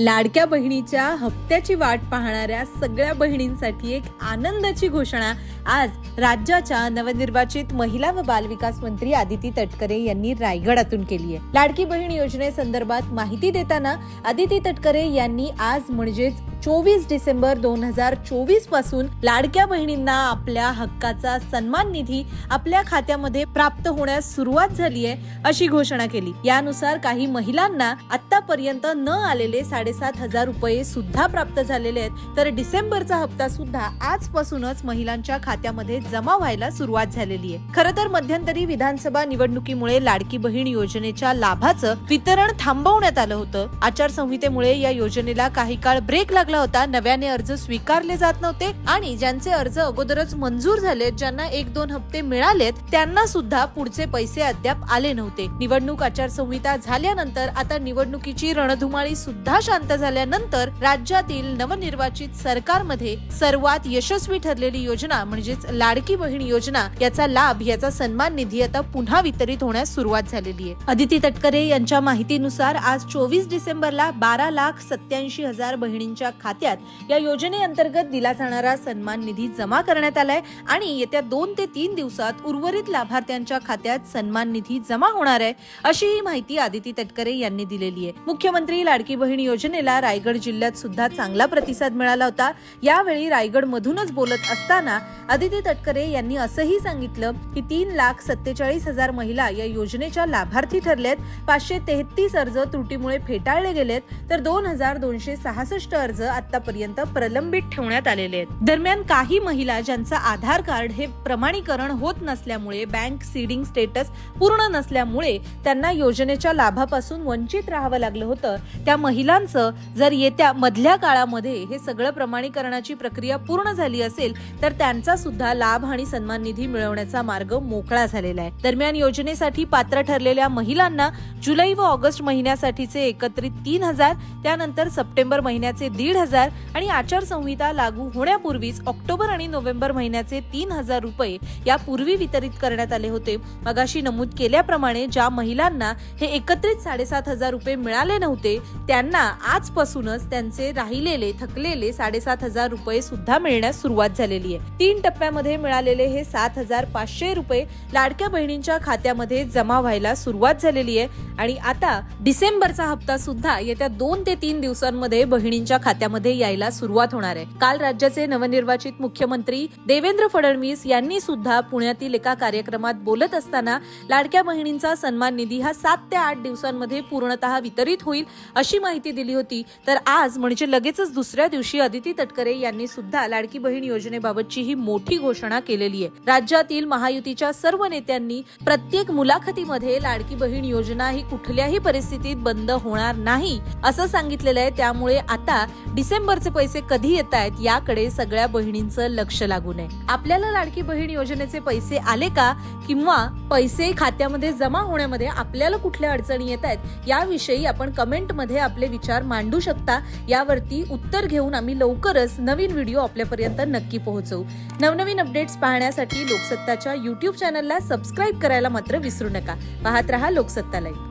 लाडक्या बहिणीच्या हप्त्याची वाट पाहणाऱ्या सगळ्या बहिणींसाठी एक आनंदाची घोषणा आज राज्याच्या नवनिर्वाचित महिला व बालविकास मंत्री आदिती तटकरे यांनी रायगडातून केली आहे लाडकी बहीण योजनेसंदर्भात माहिती देताना आदिती तटकरे यांनी आज म्हणजेच चोवीस डिसेंबर दोन हजार चोवीसपासून लाडक्या बहिणींना आपल्या हक्काचा सन्मान निधी आपल्या खात्यामध्ये प्राप्त होण्यास सुरुवात झाली आहे अशी घोषणा केली. यानुसार काही महिलांना आतापर्यंत न आलेले साडेसात हजार रुपये सुद्धा प्राप्त झालेले आहेत. तर डिसेंबरचा हप्ता सुद्धा आजपासूनच महिलांच्या खात्यामध्ये जमा व्हायला सुरुवात झालेली आहे. खरं तर मध्यंतरी विधानसभा निवडणुकीमुळे लाडकी बहीण योजनेच्या लाभाचं वितरण थांबवण्यात आलं होतं. आचारसंहितेमुळे या योजनेला काही काळ ब्रेक लागला होता. नव्याने अर्ज स्वीकारले जात नव्हते आणि ज्यांचे अर्ज अगोदरच मंजूर झालेत ज्यांना एक दोन हप्ते मिळालेत त्यांना सुद्धा पुढचे पैसे अद्याप आले नव्हते. निवडणूक आचारसंहिता झाल्यानंतर आता निवडणुकीची रणधुमाळी सुद्धा शांत झाल्यानंतर राज्यातील नवनिर्वाचित सरकारमध्ये सर्वात यशस्वी ठरलेली योजना म्हणजेच लाडकी बहीण योजना याचा लाभ याचा सन्मान निधी आता पुन्हा वितरित होण्यास सुरुवात झालेली आहे. अदिती तटकरे यांच्या माहितीनुसार आज चोवीस डिसेंबरला बारा लाख सत्याऐंशी हजार बहिणींच्या खात्यात. या योजनेअंतर्गत दिला जाणारा सन्मान निधी जमा करण्यात आलाय आणि येत्या दोन ते तीन दिवसात उर्वरित लाभार्थ्यांच्या खात्यात सन्मान निधी जमा होणार आहे अशी ही माहिती आदिती तटकरे यांनी दिलेली आहे. मुख्यमंत्री लाडकी बहीण योजनेला रायगड जिल्ह्यात सुद्धा चांगला प्रतिसाद मिळाला होता. यावेळी रायगड मधूनच बोलत असताना आदिती तटकरे यांनी असंही सांगितलं की तीन लाख सत्तेचाळीस हजार महिला या योजनेच्या लाभार्थी ठरलेत. पाचशे तेहतीस अर्ज त्रुटीमुळे फेटाळले गेलेत तर दोन हजार दोनशे सहासष्ट अर्ज आतापर्यंत प्रलंबित ठेवण्यात आलेले आहेत. दरम्यान काही महिला ज्यांचं आधार कार्ड हे प्रमाणीकरण होत नसल्यामुळे बँक सीडिंग स्टेटस पूर्ण नसल्यामुळे त्यांना योजनेच्या लाभापासून वंचित राहावं लागलं होतं. त्या महिलांचं जर येत्या मधल्या काळामध्ये हे सगळं प्रमाणीकरणाची प्रक्रिया पूर्ण झाली असेल तर त्यांचा सुद्धा लाभ आणि सन्मान निधी मिळवण्याचा मार्ग मोकळा झालेला आहे. दरम्यान योजनेसाठी पात्र ठरलेल्या महिलांना जुलै व ऑगस्ट महिन्यासाठीचे एकत्रित तीन हजार त्यानंतर सप्टेंबर महिन्याचे दीड हजार आणि आचारसंहिता लागू होण्यापूर्वीच ऑक्टोबर आणि नोव्हेंबर महिन्याचे तीन हजार रुपये यापूर्वी वितरित करण्यात आले होते. मगाशी नमूद केल्याप्रमाणे ज्या महिलांना हे एकत्रित साडेसात हजार रुपये मिळाले नव्हते त्यांना आजपासूनच त्यांचे राहिलेले थकलेले साडेसात हजार रुपये सुद्धा मिळण्यास सुरुवात झालेली आहे. तीन टप्प्यामध्ये मिळालेले हे सात हजार पाचशे रुपये लाडक्या बहिणींच्या खात्यामध्ये जमा व्हायला सुरुवात झालेली आहे. आणि आता डिसेंबरचा हप्ता सुद्धा येत्या दोन ते तीन दिवसांमध्ये बहिणींच्या खात्यामध्ये यायला सुरुवात होणार आहे. काल राज्याचे नवनिर्वाचित मुख्यमंत्री देवेंद्र फडणवीस यांनी सुद्धा पुण्यातील एका कार्यक्रमात बोलत असताना लाडक्या बहिणींचा सन्मान निधी हा सात ते आठ दिवसांमध्ये पूर्णतः वितरित होईल अशी माहिती दिली होती. तर आज म्हणजे लगेचच दुसऱ्या दिवशी अदिती तटकरे यांनी सुद्धा लाडकी बहीण योजनेबाबतची ही मोठी घोषणा केलेली आहे. राज्यातील महायुतीच्या सर्व नेत्यांनी प्रत्येक मुलाखतीमध्ये लाडकी बहीण योजना ही कुठल्याही परिस्थितीत बंद होणार नाही असं सांगितलेलं आहे. त्यामुळे आता डिसेंबरचे पैसे कधी येत आहेत याकडे सगळ्या बहिणींचं लक्ष लागू नये. आपल्याला लाडकी बहीण योजनेचे पैसे आले का किंवा पैसे खात्यामध्ये जमा होण्यामध्ये आपल्याला कुठल्या अडचणी येत आहेत याविषयी आपण कमेंटमध्ये आपले विचार मांडू शकता. यावरती उत्तर घेऊन आम्ही लवकरच नवीन व्हिडिओ आपल्यापर्यंत नक्की पोहोचवू. नवनवीन अपडेट्स पाहण्यासाठी लोकसत्ताच्या युट्यूब चॅनलला सबस्क्राईब करायला मात्र विसरू नका. पाहत रहा लोकसत्ता लाईव्ह